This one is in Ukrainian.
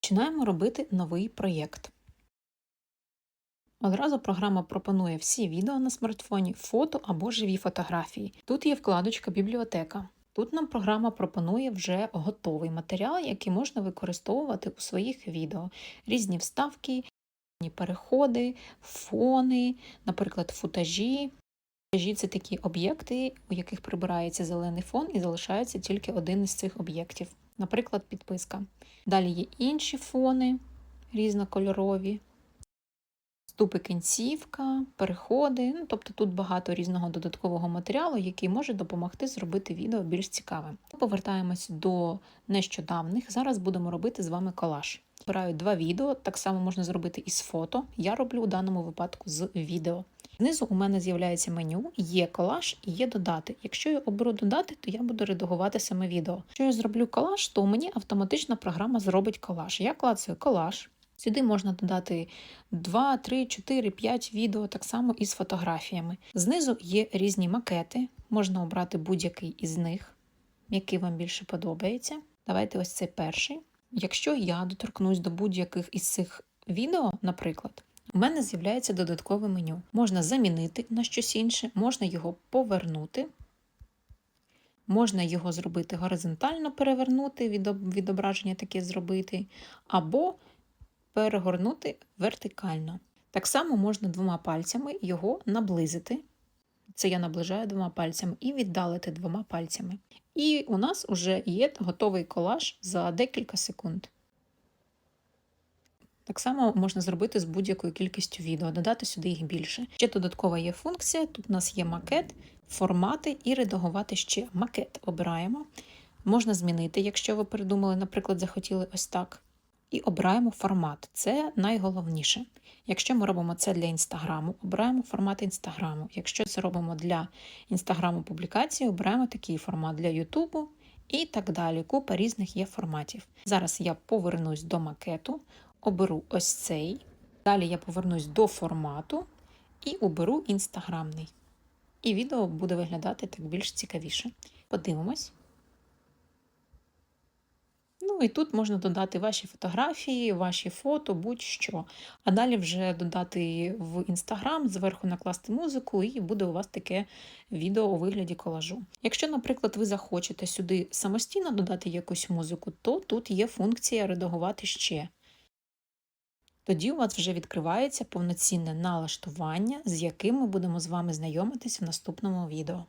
Починаємо робити новий проєкт. Одразу програма пропонує всі відео на смартфоні, фото або живі фотографії. Тут є вкладочка Бібліотека. Тут нам програма пропонує вже готовий матеріал, який можна використовувати у своїх відео. Різні вставки, різні переходи, фони, наприклад, футажі. Футажі це такі об'єкти, у яких прибирається зелений фон і залишається тільки один із цих об'єктів, наприклад, підписка. Далі є інші фони різнокольорові, вступи кінцівка, переходи. Ну, тобто тут багато різного додаткового матеріалу, який може допомогти зробити відео більш цікавим. Повертаємось до нещодавних. Зараз будемо робити з вами колаж. Збираю два відео, так само можна зробити із фото. Я роблю у даному випадку з відео. Знизу у мене з'являється меню, є колаж і є додати. Якщо я оберу додати, то я буду редагувати саме відео. Якщо я зроблю колаж, то мені автоматично програма зробить колаж. Я клацаю колаж. Сюди можна додати 2, 3, 4, 5 відео, так само і з фотографіями. Знизу є різні макети, можна обрати будь-який із них, який вам більше подобається. Давайте ось цей перший. Якщо я доторкнусь до будь-яких із цих відео, наприклад, у мене з'являється додаткове меню. Можна замінити на щось інше, можна його повернути, можна його зробити горизонтально перевернути, відображення таке зробити, або перегорнути вертикально. Так само можна двома пальцями його наблизити. Це я наближаю двома пальцями і віддалити двома пальцями. І у нас вже є готовий колаж за декілька секунд. Так само можна зробити з будь-якою кількістю відео, додати сюди їх більше. Ще додаткова є функція, тут у нас є макет, формати і редагувати ще макет. Обираємо. Можна змінити, якщо ви передумали, наприклад, захотіли ось так. І обираємо формат. Це найголовніше. Якщо ми робимо це для інстаграму, обираємо формат інстаграму. Якщо це робимо для інстаграму публікації, обираємо такий формат для Ютубу і так далі. Купа різних є форматів. Зараз я повернусь до макету, оберу ось цей. Далі я повернусь до формату і оберу інстаграмний. І відео буде виглядати так більш цікавіше. Подивимось. Ну і тут можна додати ваші фотографії, ваші фото, будь-що. А далі вже додати в інстаграм, зверху накласти музику, і буде у вас таке відео у вигляді колажу. Якщо, наприклад, ви захочете сюди самостійно додати якусь музику, то тут є функція редагувати ще. Тоді у вас вже відкривається повноцінне налаштування, з яким ми будемо з вами знайомитись в наступному відео.